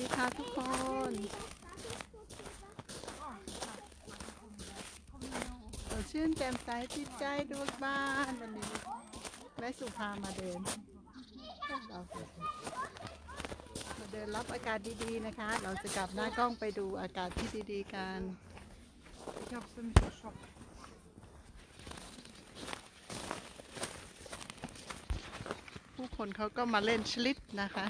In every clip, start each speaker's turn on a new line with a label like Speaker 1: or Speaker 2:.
Speaker 1: ดีค่ะทุกคน สดชื่นแจ่มใสจิตใจดวงบานวันนี้แม่สุภามาเดินเรามาเดินรับอากาศดีๆนะคะ เราจะกลับหน้ากล้องไปดูอากาศที่ดีๆกัน
Speaker 2: Ich hab's nämlich geschafft.
Speaker 1: ผู้คนเขาก็มาเล่นชลิดนะคะ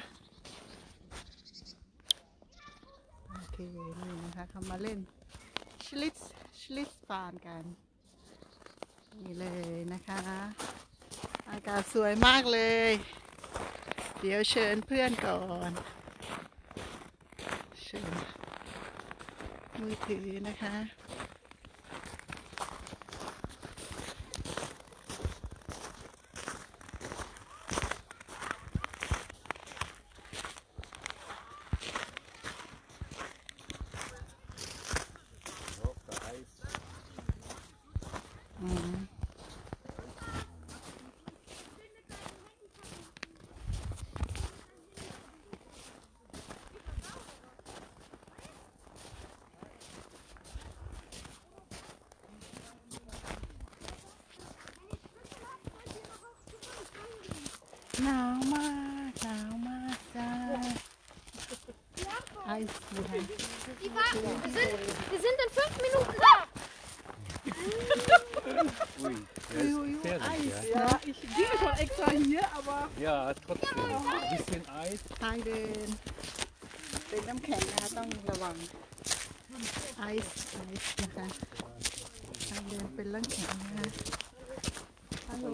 Speaker 1: โอเค นี่นะคะเขามาเล่นชลิสชลิสฟานกัน นี่เลยนะคะ อากาศสวยมากเลย เดี๋ยวเชิญเพื่อนก่อน เชิญมือถือนะคะ หนาวมากหนาวมากจ้าไอซ์นะคะ
Speaker 3: Die warten. Wir sind, wir sind in fünf Minuten da.
Speaker 4: Ui,
Speaker 1: Ui,
Speaker 4: der ist
Speaker 1: ui, ui,
Speaker 4: gefährlich,
Speaker 1: Eis.
Speaker 4: ja.
Speaker 2: Ja, ich liege schon extra hier, aber
Speaker 4: Ja, trotzdem. Ein bisschen Eis.
Speaker 1: ทางเดิน เป็นน้ำแข็งนะคะต้องระวังไอซ์ไอซ์นะคะทางเดินเป็นน้ำแข็งนะคะฮัลโหล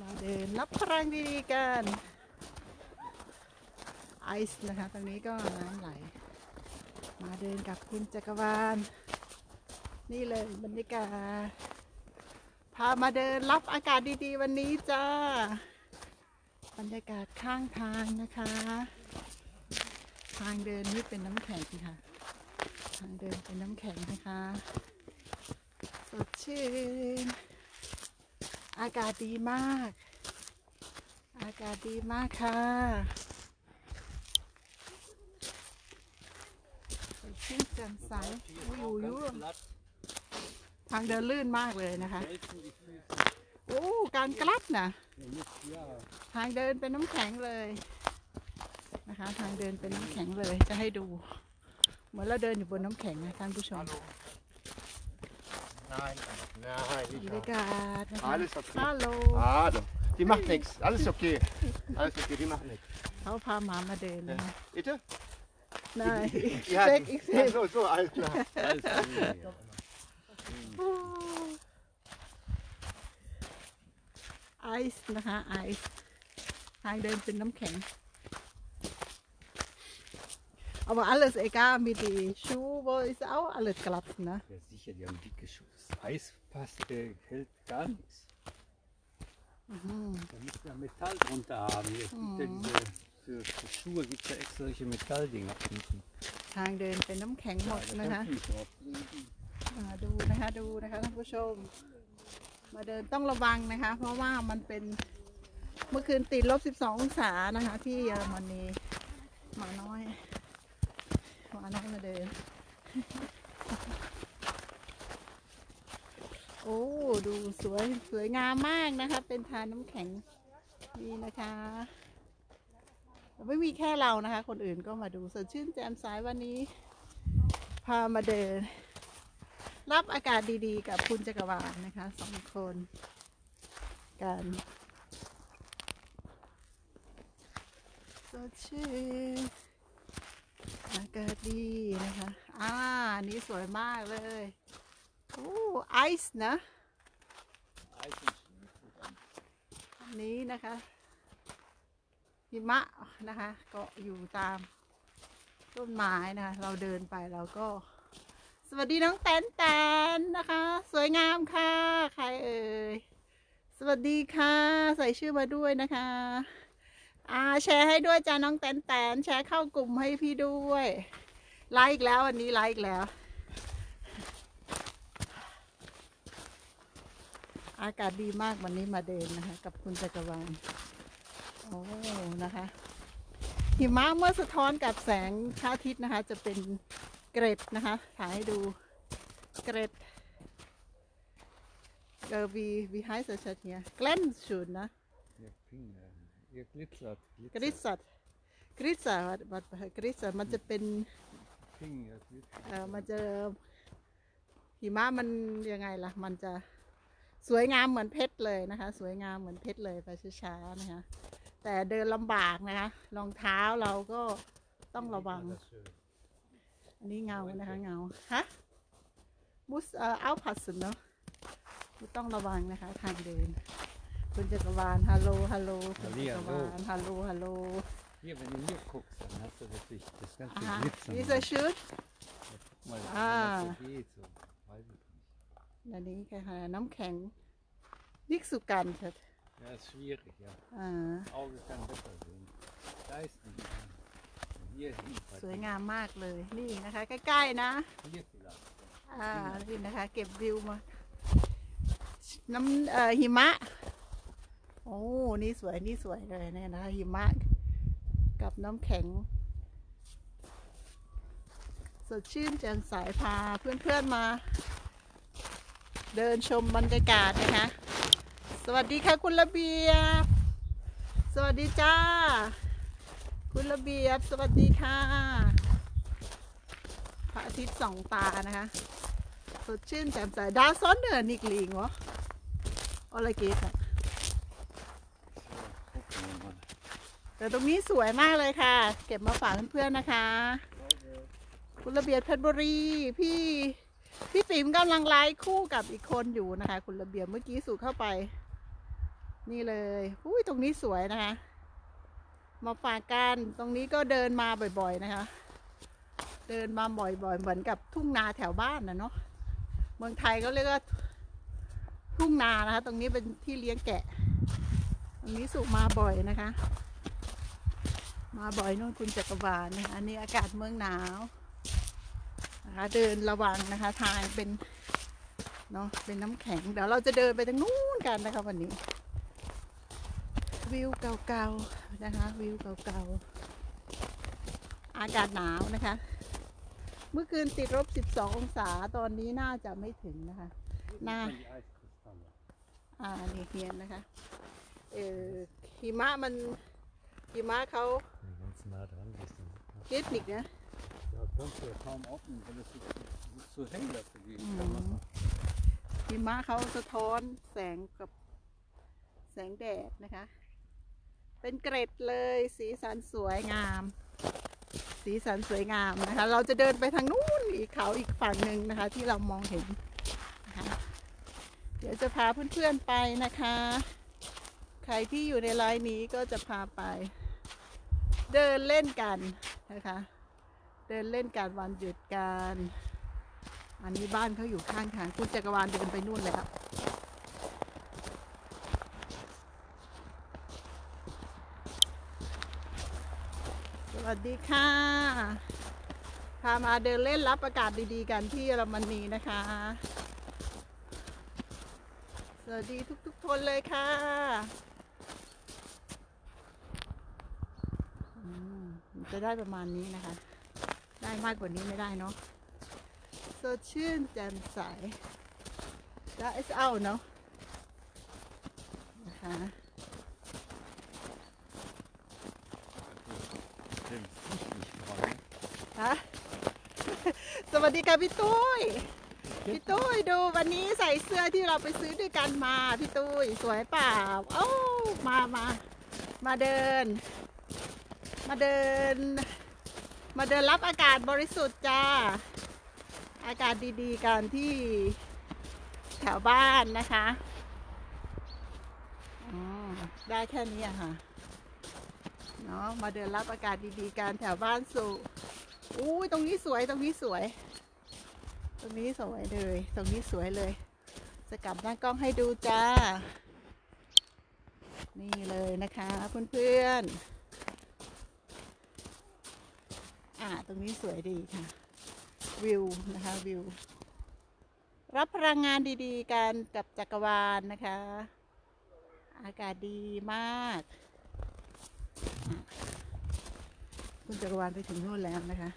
Speaker 1: มาเดินรับพลังดีๆกัน ไอซ์นะคะตรงนี้ก็น้ำไหล มาเดินกับคุณจักรวาล นี่เลยบรรยากาศ พามาเดินรับอากาศดีๆ วันนี้จ้า บรรยากาศข้างทางนะคะ ทางเดินนี่เป็นน้ำแข็งค่ะ ทางเดินเป็นน้ำแข็งนะคะ สดชื่น อากาศดีมาก อากาศดีมากค่ะชื่นแจ่มใสอยู่ยู่ทางเดินลื่นมากเลยนะคะ โอ้ การกลัดนะทางเดินเป็นน้ำแข็งเลยนะคะ ทางเดินเป็นน้ำแข็งเลยจะให้ดู เหมือนเราเดินอยู่บนน้ำแข็งนะท่านผู้ชม
Speaker 5: Nein, nein,
Speaker 1: บร
Speaker 5: nicht
Speaker 1: รยากาศนะคะ
Speaker 5: Alles okay.
Speaker 1: ฮัลโหล
Speaker 5: Ah, doch. Die macht nichts. Alles okay. Alles okay, die macht nichts.
Speaker 1: เขาพาหมามาเดินนะคะ
Speaker 5: Bitte?
Speaker 1: นาย
Speaker 5: Ja,
Speaker 1: เซ็กอีกเซ็
Speaker 5: ja,
Speaker 1: ก
Speaker 5: so, so, alles klar.
Speaker 4: Alles gut.
Speaker 1: ไอซ์นะคะไอซ์ทางเดินเป็นน้ำแข็ง Aber alles egal mit die Schuhe ist auch alles glatt, ne?
Speaker 4: Ja, sicher, die haben dicke Schuhe. Das Eis passt, äh, hält gar nichts. Da müssen wir Metall drunter haben. Hier, es gibt ja diese, für, für Schuhe gibt es ja extra solche Metalldinger unten.
Speaker 1: ทางเดินเป็นน้ำแข็งหมด
Speaker 4: Da
Speaker 1: นะคะ
Speaker 4: kannst du nicht drauf.
Speaker 1: มาดูนะคะดูนะคะท่านผู้ชม มาเดินต้องระวังนะคะ เพราะว่ามันเป็นเมื่อคืนติดลบ 12 องศานะคะ ที่เยอรมนีหมาน้อย หมาน้อยมาเดิน โอ้ ดูสวย สวยงามมากนะคะ เป็นทานน้ำแข็งนี่นะคะ ไม่มีแค่เรานะคะ คนอื่นก็มาดูสดชื่นแจ่มใสวันนี้ พามาเดิน รับอากาศดีๆ กับคุณจักรวาลนะคะสองคน กันสดชื่น อากาศดีนะคะ อ่า นี้สวยมากเลยโอ้ไอซ์นะ อันนี้นะคะหิมะนะคะก็อยู่ตามต้นไม้นะคะ เราเดินไปเราก็ สวัสดีน้องแตนแตนนะคะ สวยงามค่ะ ใครเอ่ย สวัสดีค่ะ ใส่ชื่อมาด้วยนะคะ อ่าแชร์ให้ด้วยจ้าน้องแตนแตนแชร์เข้ากลุ่มให้พี่ด้วยไลค์อีกแล้ววันนี้ไลค์อีกแล้ว อากาศดีมากวันนี้มาเดินนะคะ กับคุณจักรวาลโอ้นะคะหิมะเมื่อสะท้อนกับแสงพระอาทิตย์นะคะ จะเป็นเกร็ดนะคะถ่ายให้ดูเกร็ดเออวีวีไฮส์ชัดเนี่ยแกลนชูนนะ
Speaker 4: Ihr Ping, ihr glitzert.
Speaker 1: กริสัตกริสัตบัดกริสัตมันจะเป็น
Speaker 4: Ping, ihr glitzert.
Speaker 1: เออมันจะหิมะมันยังไงล่ะ มันจะสวยงามเหมือนเพชรเลยนะคะ สวยงามเหมือนเพชรเลยไปช้าๆนะคะ แต่เดินลำบากนะคะรองเท้าเราก็ต้องระวัง
Speaker 4: Das schön.
Speaker 1: อันนี้เงานะคะ เงาฮะมุสเอ่อเอาผัดสุนเนาะต้องระวังนะคะ ทางเดิน คุณจักรวาลฮัลโหลฮัลโหลคุณจักรวาลฮัลโหลฮัลโหล
Speaker 4: Hier, wenn du hier guckst, dann hast du wirklich das ganze
Speaker 1: อ่า
Speaker 4: Glitzern.
Speaker 1: นี่จะชุด
Speaker 4: Guck mal,
Speaker 1: Ah.
Speaker 4: ah. das geht so. Weiß ich nicht.
Speaker 1: อันนี้ค่ะน้ำแข็งนิกสุกันเถิด
Speaker 4: Ja, ist schwierig, ja.
Speaker 1: อ่า
Speaker 4: Auge kann besser sehen. Da ist nicht. mehr. Hier hin.
Speaker 1: สวยงามมากเลย นี่นะคะ ใกล้ๆนะ
Speaker 4: Hier vielleicht.
Speaker 1: อ่านี่นะคะ เก็บวิวมา น้ำเอ่อหิมะ โอ้ นี่สวย นี่สวยเลยเนี่ยนะคะหิมะกับน้ำแข็ง สดชื่นแจ่มใสพาเพื่อนๆมา เดินชมบรรยากาศนะคะ สวัสดีค่ะคุณระเบียบ สวัสดีจ้า คุณระเบียบ สวัสดีค่ะ พระอาทิตย์สองตานะคะ สดชื่นแจ่มใสดาซ้อนเหนือนิกลิงวะอะไรเกตอะ
Speaker 4: So, gucken wir mal.
Speaker 1: แต่ตรงนี้สวยมากเลยค่ะ เก็บมาฝากเพื่อนๆนะคะ คุณระเบียบเพชรบุรี พี่พี่ติ๋มกำลังไลฟ์คู่กับอีกคนอยู่นะคะ คุณระเบียบเมื่อกี้สู่เข้าไป นี่เลยอุ้ยตรงนี้สวยนะคะ มาฝากกันตรงนี้ก็เดินมาบ่อย ๆนะคะ เดินมาบ่อยๆ เหมือนกับทุ่งนาแถวบ้านนะเนาะเมืองไทยเขาเรียกว่าทุ่งนานะคะ ตรงนี้เป็นที่เลี้ยงแกะ ตรงนี้สุมาบ่อยนะคะ มาบ่อยนู่นคุณจักรวาลนะคะอันนี้อากาศเมืองหนาวนะคะเดินระวังนะคะทางเป็นเนาะเป็นน้ำแข็ง เดี๋ยวเราจะเดินไปทางนู้นกันนะคะวันนี้ วิวเก่าๆนะคะ วิวเก่าๆอากาศหนาวนะคะ เมื่อคืนติดลบ 12 องศาตอนนี้น่าจะไม่ถึงนะคะ Na.
Speaker 4: Die Eiskristalle.
Speaker 1: อ่านี่เฮียนนะคะเออหิมะมัน หิมะเขา
Speaker 4: Wenn du ganz nah dran bist, dann sieht man.
Speaker 1: เกตนิกนะ
Speaker 4: Ja, kannst du ja kaum aufnehmen, weil es ist, es ist so hell dafür die
Speaker 1: Mhm.
Speaker 4: Kamera.
Speaker 1: หิมะเขาสะท้อนแสงกับแสงแดดนะคะ เป็นเกร็ดเลยสีสันสวยงาม สีสันสวยงามนะคะ เราจะเดินไปทางนู้นอีกเขาอีกฝั่งหนึ่งนะคะ ที่เรามองเห็นนะคะเดี๋ยวจะพาเพื่อนๆไปนะคะ ใครที่อยู่ในไลน์นี้ก็จะพาไป เดินเล่นกันนะคะ เดินเล่นกันวันหยุดกันอันนี้บ้านเขาอยู่ข้างทางคุณจักรวาลเดินไปนู่นแล้วสวัสดีค่ะ พามาเดินเล่นรับอากาศดีๆกันที่เยอรมนีนะคะ สวัสดีทุกๆคนเลยค่ะอืม จะได้ประมาณนี้นะคะ ได้มากกว่านี้ไม่ได้เนาะสดชื่นแจ่มใสได้เอาเนาะนะคะฮะสวัสดีค่ะพี่ตุ้ย พี่ตุ้ยดูวันนี้ใส่เสื้อที่เราไปซื้อด้วยกันมา พี่ตุ้ย สวยเปล่าโอ้ามามามาเดิน มาเดิน มาเดินรับอากาศบริสุทธิ์จ้า อากาศดีๆกันที่แถวบ้านนะคะอืมได้แค่นี้อะค่ะ เนาะมาเดินรับอากาศดีๆกันแถวบ้านสุอุ้ยตรงนี้สวยตรงนี้สวย ตรงนี้สวยเลย ตรงนี้สวยเลย จะกลับหน้ากล้องให้ดูจ้า นี่เลยนะคะเพื่อนๆ อ่าตรงนี้สวยดีค่ะ วิวนะคะวิว รับพลังงานดีๆกันกับจักรวาลนะคะ อากาศดีมาก คุณจักรวาลไปถึงโน่นแล้วนะคะ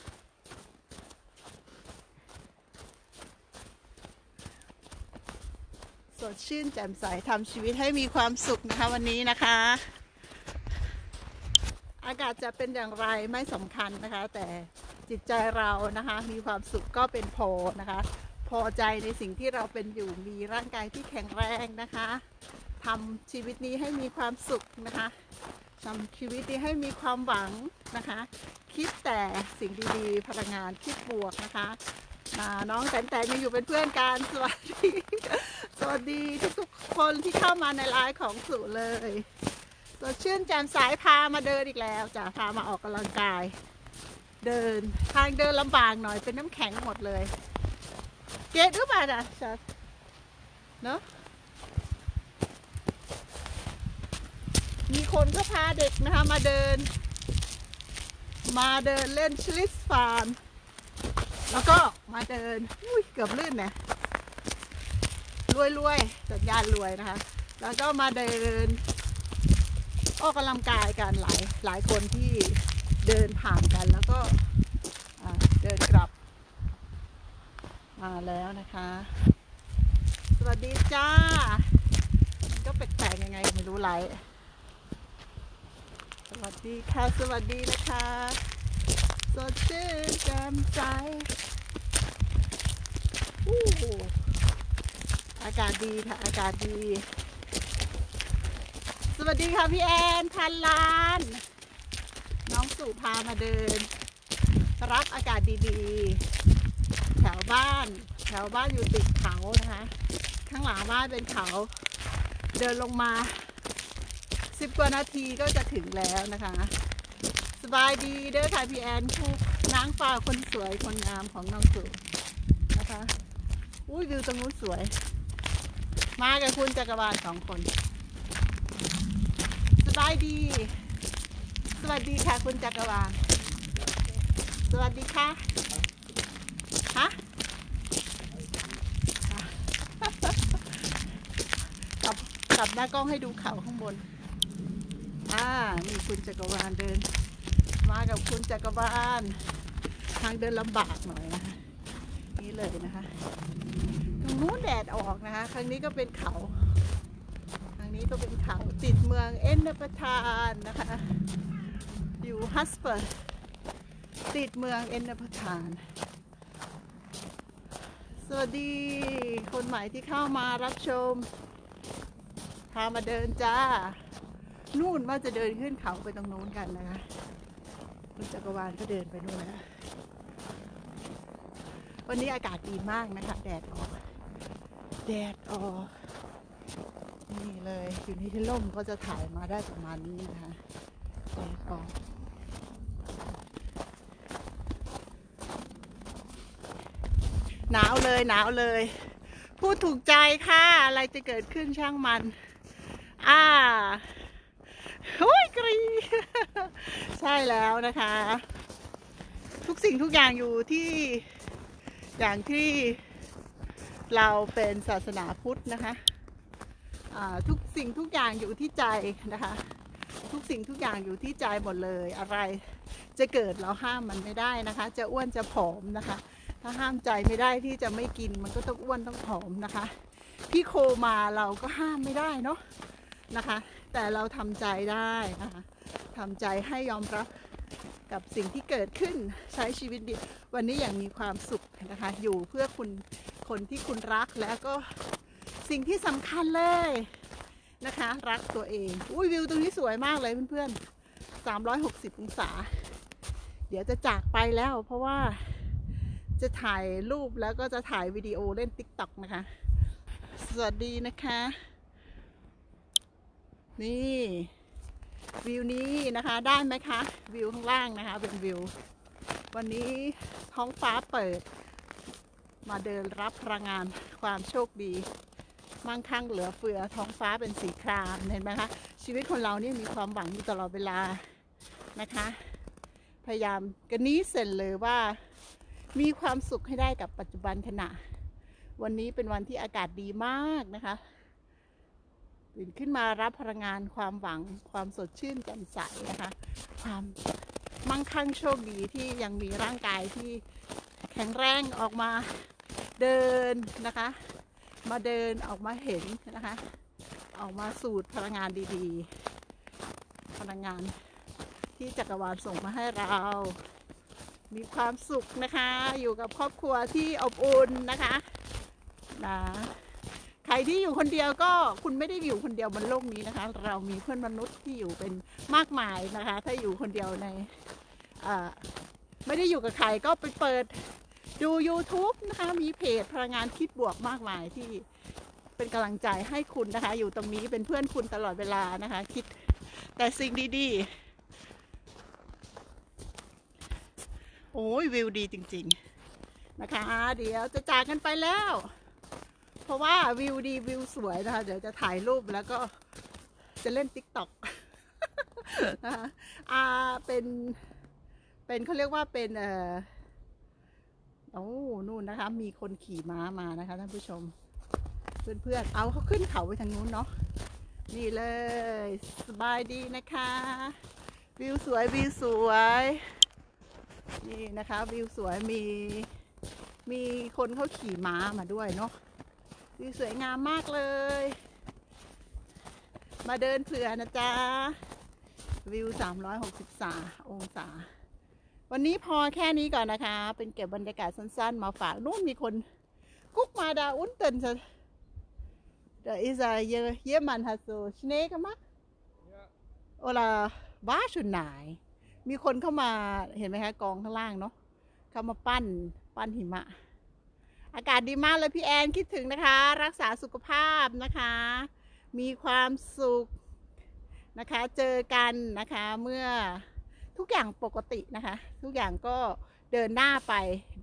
Speaker 1: สดชื่นแจ่มใสทำชีวิตให้มีความสุขนะคะวันนี้นะคะ อากาศจะเป็นอย่างไรไม่สำคัญนะคะ แต่จิตใจเรานะคะ มีความสุขก็เป็นพอนะคะ พอใจในสิ่งที่เราเป็นอยู่มีร่างกายที่แข็งแรงนะคะทำชีวิตนี้ให้มีความสุขนะคะทำชีวิตนี้ให้มีความหวังนะคะ คิดแต่สิ่งดีๆ พลังงานคิดบวกนะคะอ่าน้องแตนแตนยังอยู่เป็นเพื่อนกันสวัสดี สวัสดีทุกๆคนที่เข้ามาในไลฟ์ของสุเลย สดชื่นแจ่มใสพามาเดินอีกแล้วจ้ะพามาออกกำลังกาย เดินทางเดินลำบากหน่อยเป็นน้ำแข็งหมดเลย เกตหรือเปล่านะชัดเนาะมีคนก็พาเด็กนะคะมาเดิน มาเดินเล่นชลิสฟาร์มแล้วก็มาเดินอุ้ยเกือบลื่นนะรวยรวยๆสัญญาณรวยนะคะ แล้วก็มาเดิน ออกกำลังกายกันหลายหลายคนที่เดินผ่านกันแล้วก็เดินกลับ มาแล้วนะคะ สวัสดีจ้า มันก็แปลกๆยังไงไม่รู้ไลฟ์สวัสดีค่ะ สวัสดีนะคะสดชื่นแจ่มใสอู้หูอากาศดีค่ะ อากาศดี สวัสดีค่ะพี่แอนพันล้าน น้องสุพามาเดิน รับอากาศดีๆ แถวบ้าน แถวบ้านอยู่ติดเขานะคะ ข้างหลังบ้านเป็นเขา เดินลงมาสิบกว่านาทีก็จะถึงแล้วนะคะ สบายดีเด้อค่ะพี่แอนคู่นางฟ้าคนสวยคนงามของน้องสุนะคะอุ้ยวิวตรงนู้นสวย มากับคุณจักรวาลสองคน บายดี สวัสดีค่ะคุณจักรวาล สวัสดีค่ะ ฮะ กลับกลับหน้ากล้องให้ดูเขาข้างบน อ่านี่คุณจักรวาลเดิน มากับคุณจักรวาล ทางเดินลำบากหน่อยนะคะนี่เลยนะคะ ตรงนู้นแดดออกนะคะ ครั้งนี้ก็เป็นเขา ก็เป็นเขาติดเมืองเอ็นนปทานนะคะ อยู่ฮัสเปอร์ติดเมืองเอ็นนปทาน สวัสดีคนใหม่ที่เข้ามารับชม พามาเดินจ้า นู่นว่าจะเดินขึ้นเขาไปตรงโน้นกันนะคะคุณจักรวาลก็เดินไปนู่นนะวันนี้อากาศดีมากนะคะ แดดออก แดดออก อยู่ในที่ร่มก็จะถ่ายมาได้ประมาณนี้นะคะแดดออกหนาวเลยหนาวเลย พูดถูกใจค่ะ อะไรจะเกิดขึ้นช่างมัน อ่าโอ้ยกรี ใช่แล้วนะคะ ทุกสิ่งทุกอย่างอยู่ที่อย่างที่เราเป็นศาสนาพุทธนะคะ ทุกสิ่งทุกอย่างอยู่ที่ใจนะคะ ทุกสิ่งทุกอย่างอยู่ที่ใจหมดเลย อะไรจะเกิดเราห้ามมันไม่ได้นะคะ จะอ้วนจะผอมนะคะ ถ้าห้ามใจไม่ได้ที่จะไม่กินมันก็ต้องอ้วนต้องผอมนะคะ พี่โคมาเราก็ห้ามไม่ได้เนาะนะคะ แต่เราทำใจได้นะคะทำใจให้ยอมรับกับสิ่งที่เกิดขึ้นใช้ชีวิตดีวันนี้อย่างมีความสุขนะคะ อยู่เพื่อคุณคนที่คุณรักแล้วก็ สิ่งที่สำคัญเลยนะคะ รักตัวเองอุ้ยวิวตรงนี้สวยมากเลยเพื่อนๆ360 องศา เดี๋ยวจะจากไปแล้วเพราะว่าจะถ่ายรูปแล้วก็จะถ่ายวิดีโอเล่น TikTok นะคะ สวัสดีนะคะ นี่วิวนี้นะคะได้ไหมคะ วิวข้างล่างนะคะ เป็นวิว วันนี้ท้องฟ้าเปิด มาเดินรับพลังงานความโชคดี มั่งคั่งเหลือเฟือท้องฟ้าเป็นสีครามเห็นไหมคะชีวิตคนเรานี่มีความหวังอยู่ตลอดเวลานะคะ พยายามกระนี้เสร็จเลยว่ามีความสุขให้ได้กับปัจจุบันขณะ วันนี้เป็นวันที่อากาศดีมากนะคะตื่นขึ้นมารับพลังงานความหวังความสดชื่นแจ่มใสนะคะ ความมั่งคั่งโชคดีที่ยังมีร่างกายที่แข็งแรงออกมาเดินนะคะ มาเดินออกมาเห็นนะคะ ออกมาสูตรพลังงานดีๆ พลังงานที่จักรวาลส่งมาให้เรา มีความสุขนะคะ อยู่กับครอบครัวที่อบอุ่นนะคะนะใครที่อยู่คนเดียวก็คุณไม่ได้อยู่คนเดียวบนโลกนี้นะคะ เรามีเพื่อนมนุษย์ที่อยู่เป็นมากมายนะคะ ถ้าอยู่คนเดียวในไม่ได้อยู่กับใครก็ไปเปิด ดู YouTube นะคะ มีเพจพลังงานคิดบวกมากมายที่เป็นกำลังใจให้คุณนะคะ อยู่ตรงนี้เป็นเพื่อนคุณตลอดเวลานะคะ คิดแต่สิ่งดีๆ โอ้ยวิวดีจริง ๆ นะคะ เดี๋ยวจะจากกันไปแล้ว เพราะว่าวิวดีวิวสวยนะคะ เดี๋ยวจะถ่ายรูปแล้วก็จะเล่นติ๊กต็อกนะคะอ่าเป็น เป็นเขาเรียกว่าเป็นเอ่อ โอ้นู่นนะคะ มีคนขี่ม้ามานะคะท่านผู้ชม เพื่อนๆ เอาเขาขึ้นเขาไปทางนู้นเนาะ นี่เลย สบายดีนะคะ วิวสวยวิวสวย นี่นะคะวิวสวยมี มีคนเขาขี่ม้ามาด้วยเนาะ วิวสวยงามมากเลย มาเดินเผื่อนะจ๊ะ วิว 363 องศา วันนี้พอแค่นี้ก่อนนะคะ เป็นเก็บบรรยากาศสั้นๆ มาฝากนู่นมีคนกุ๊กมาดาอุ้นเตินจะ Da ist er, je- jemand hat so Schnee gemacht. Oder war schon nahe. มีคนเข้ามาเห็นไหมคะกองข้างล่างเนาะเข้ามาปั้นปั้นหิมะ อากาศดีมากเลยพี่แอนคิดถึงนะคะ รักษาสุขภาพนะคะ มีความสุขนะคะ เจอกันนะคะเมื่อ ทุกอย่างปกตินะคะ ทุกอย่างก็เดินหน้าไป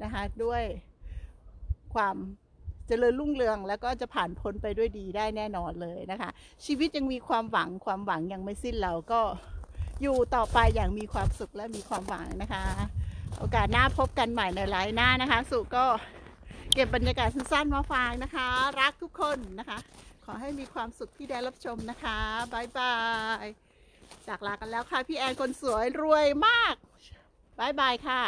Speaker 1: นะคะด้วยความเจริญรุ่งเรืองแล้วก็จะผ่านพ้นไปด้วยดีได้แน่นอนเลยนะคะ ชีวิตยังมีความหวังความหวังยังไม่สิ้นเราก็อยู่ต่อไปอย่างมีความสุขและมีความหวังนะคะ โอกาสหน้าพบกันใหม่ในไลน์หน้านะคะ สุก็เก็บบรรยากาศสั้นๆมาฝากนะคะ รักทุกคนนะคะ ขอให้มีความสุขที่ได้รับชมนะคะบายบาย จากลากันแล้วค่ะ พี่แอนคนสวยรวยมากบายบายค่ะ